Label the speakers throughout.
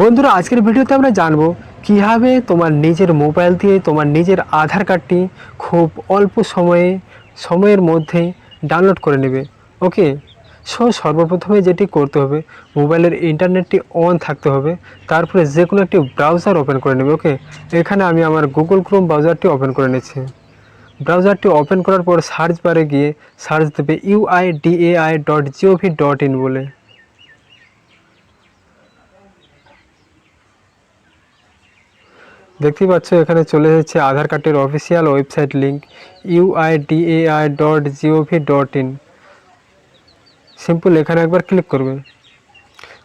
Speaker 1: বন্ধুরা, আজকের ভিডিওতে আমরা জানব কীভাবে তোমার নিজের মোবাইল দিয়ে তোমার নিজের আধার কার্ডটি খুব অল্প সময়ে, সময়ের মধ্যে ডাউনলোড করে নেবে। ওকে? সো, সর্বপ্রথমে যেটি করতে হবে, মোবাইলের ইন্টারনেটটি অন থাকতে হবে, তারপরে যে কোনো একটি ব্রাউজার ওপেন করে নেবে, ওকে? এখানে আমি আমার গুগল ক্রোম ব্রাউজারটি ওপেন করে নিচ্ছি। ব্রাউজারটি ওপেন করার পর সার্চ বারে গিয়ে সার্চ দেবে UIDAI dot G O V dot in বলে। দেখতেই পাচ্ছ, এখানে চলে এসেছে আধার কার্ডের official website link UIDAI dot G O V dot in simple এখানে একবার ক্লিক করবে।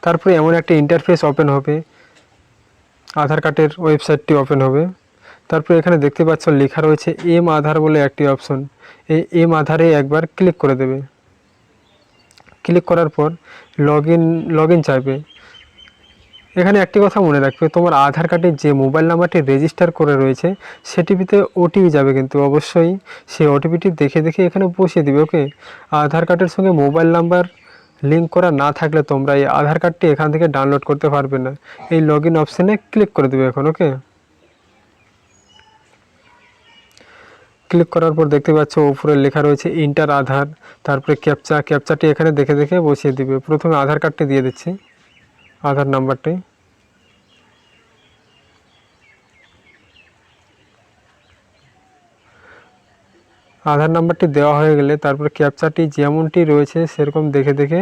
Speaker 1: তারপরে এমন একটা ইন্টারফেস ওপেন হবে। আধার কার্ডের ওয়েবসাইটটি ওপেন হবে। তারপরে এখানে দেখতে পাচ্ছ, লেখা রয়েছে এম আধার বলে একটি অপশন এই এম আধারে একবার ক্লিক করে দেবে। ক্লিক করার পর লগ ইন লগ ইন চাইবে। এখানে একটি কথা মনে রাখবে, তোমার আধার কার্ডে যে মোবাইল নাম্বারটি রেজিস্টার করে রয়েছে সেটিতে ওটিপি যাবে কিন্তু অবশ্যই। সেই ওটিপিটি দেখে দেখে এখানে বসিয়ে দিবে ওকে আধার কার্ডের সঙ্গে মোবাইল নাম্বার লিঙ্ক করা না থাকলে তোমরা এই আধার কার্ডটি এখান থেকে ডাউনলোড করতে পারবে না। এই লগ ইন অপশানে ক্লিক করে দেবে এখন ওকে ক্লিক করার পর দেখতে পাচ্ছ উপরে লেখা রয়েছে ইন্টার আধার, তারপরে ক্যাপচা ক্যাপচাটি এখানে দেখে দেখে বসিয়ে দিবে। প্রথমে আধার কার্ডটি দিয়ে দিচ্ছি, আধার নাম্বারটি। আধার নাম্বারটি দেওয়া হয়ে গেলে তারপরে ক্যাপচাটি যেমনটি রয়েছে সেরকম দেখে দেখে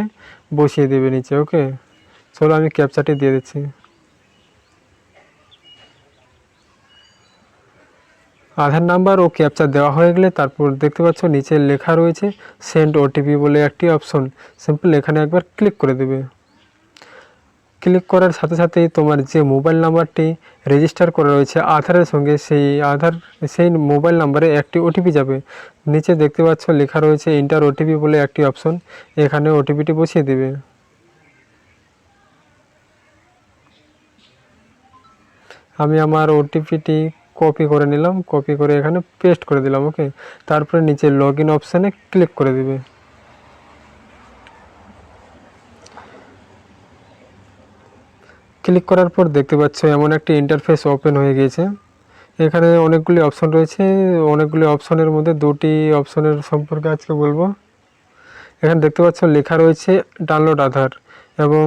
Speaker 1: বসিয়ে দেবে নিচে, ওকে? চলো আমি ক্যাপচাটি দিয়ে দিচ্ছি। আধার নাম্বার ও ক্যাপচা দেওয়া হয়ে গেলে তারপর দেখতে পাচ্ছ নিচে লেখা রয়েছে সেন্ড ওটিপি বলে একটি অপশন। সিম্পল এখানে একবার ক্লিক করে দেবে। ক্লিক করার সাথে সাথেই তোমার যে মোবাইল নাম্বারটি রেজিস্টার করা রয়েছে আধারের সঙ্গে, সেই আধার, সেই মোবাইল নাম্বারে একটি ওটিপি যাবে। নিচে দেখতে পাচ্ছ লেখা রয়েছে ইন্টার ওটিপি বলে একটি অপশন এখানে ওটিপিটি বসিয়ে দেবে। আমি আমার ওটিপিটি কপি করে নিলাম কপি করে এখানে পেস্ট করে দিলাম ওকে তারপরে নিচে লগ ইন অপশানে ক্লিক করে দেবে। ক্লিক করার পর দেখতে পাচ্ছ এমন একটি ইন্টারফেস ওপেন হয়ে গিয়েছে। এখানে অনেকগুলি অপশন রয়েছে। অনেকগুলি অপশনের মধ্যে দুটি অপশনের সম্পর্কে আজকে বলব। এখানে দেখতে পাচ্ছ লেখা রয়েছে ডাউনলোড আধার এবং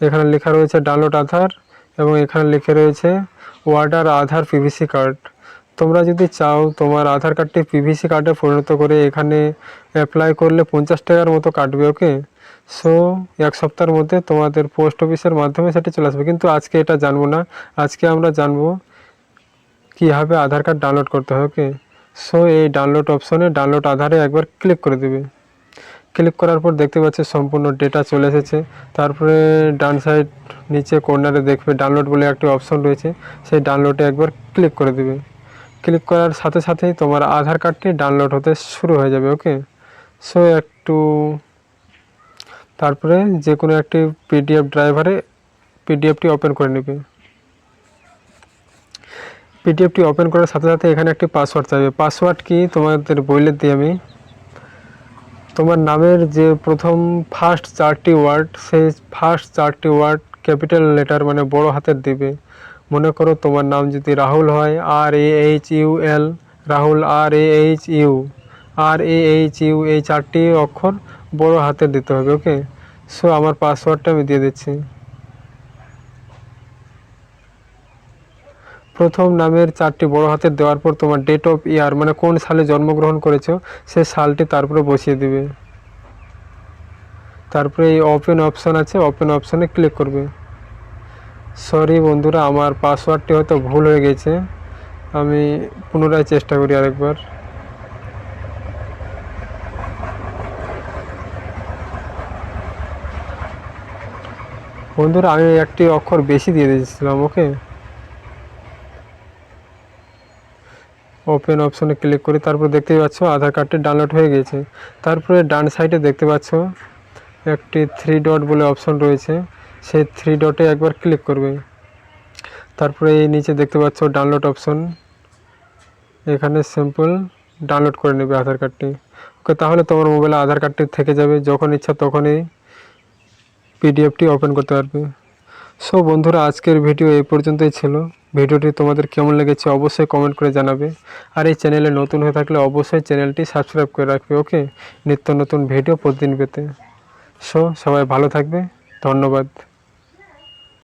Speaker 1: এখানে লেখা রয়েছে ডাউনলোড আধার এবং এখানে লিখে রয়েছে ওয়ার্ডার আধার পিভিসি কার্ড তোমরা যদি চাও তোমার আধার কার্ডটি পিভিসি কার্ডে পরিণত করে এখানে অ্যাপ্লাই করলে পঞ্চাশ টাকার মতো কাটবে ওকে সো এক সপ্তাহের মধ্যে তোমাদের পোস্ট অফিসের মাধ্যমে সেটি চলে আসবে। কিন্তু আজকে এটা জানব না। আজকে আমরা জানব কীভাবে আধার কার্ড ডাউনলোড করতে হয় ওকে সো এই ডাউনলোড অপশনে ডাউনলোড আধারে একবার ক্লিক করে দেবে। ক্লিক করার পর দেখতে পাচ্ছি সম্পূর্ণ ডেটা চলে এসেছে। তারপরে ডান সাইড নিচে কর্নারে দেখবে ডাউনলোড বলে একটি অপশন রয়েছে। সেই ডাউনলোডে একবার ক্লিক করে দেবে। ক্লিক করার সাথে সাথেই তোমার আধার কার্ডটি ডাউনলোড হতে শুরু হয়ে যাবে ওকে সো একটু তারপরে যে কোনো একটি পিডিএফ ড্রাইভারে পিডিএফটি ওপেন করে নেবে। পিডিএফটি ওপেন করার সাথে সাথে এখানে একটি পাসওয়ার্ড চাইবে। পাসওয়ার্ড কি? তোমাদের বইলে দিই আমি। তোমার নামের যে প্রথম ফার্স্ট চারটি ওয়ার্ড সেই ফার্স্ট চারটি ওয়ার্ড ক্যাপিটাল লেটার মানে বড় হাতের দিবে। মনে করো তোমার নাম যদি রাহুল হয় R A H U L Rahul R A H U R A H U এই চারটি অক্ষর বড় হাতের দিতে হবে ওকে সো আমার পাসওয়ার্ডটা আমি দিয়ে দিচ্ছি। প্রথম নামের চারটি বড় হাতের দেওয়ার পর তোমার ডেট অফ ইয়ার মানে কোন সালে জন্মগ্রহণ করেছ, সে সালটি তারপরে বসিয়ে দিবে। তারপরে এই ওপেন অপশান আছে ওপেন অপশানে ক্লিক করবে। সরি বন্ধুরা, আমার পাসওয়ার্ডটি হয়তো ভুল হয়ে গেছে। আমি পুনরায় চেষ্টা করি আরেকবার। বন্ধুরা, আমি একটি অক্ষর বেশি দিয়ে দিয়েছিলাম, ওকে? ওপেন অপশনে ক্লিক করি তারপর দেখতে পাচ্ছ আধার কার্ডটি ডাউনলোড হয়ে গেছে। তারপরে ডান সাইডে দেখতে পাচ্ছ একটি থ্রি ডট বলে অপশন রয়েছে, সেই থ্রি ডটে একবার ক্লিক করবে। তারপরে এই নিচে দেখতে পাচ্ছ ডাউনলোড অপশন এখানে সিম্পল ডাউনলোড করে নেবে আধার কার্ডটি ওকে, তাহলে তোমার মোবাইলে আধার কার্ডটি থেকে যাবে, যখন ইচ্ছা তখনই পিডিএফটি ওপেন করতে পারবে। সো বন্ধুরা, আজকের ভিডিও এই পর্যন্তই ছিল। ভিডিওটি তোমাদের কেমন লেগেছে অবশ্যই কমেন্ট করে জানাবে। আর এই চ্যানেলে নতুন হয়ে থাকলে অবশ্যই চ্যানেলটি সাবস্ক্রাইব করে রাখবে ওকে নিত্য নতুন ভিডিও প্রতিদিন পেতে। সো সবাই ভালো থাকবে। ধন্যবাদ।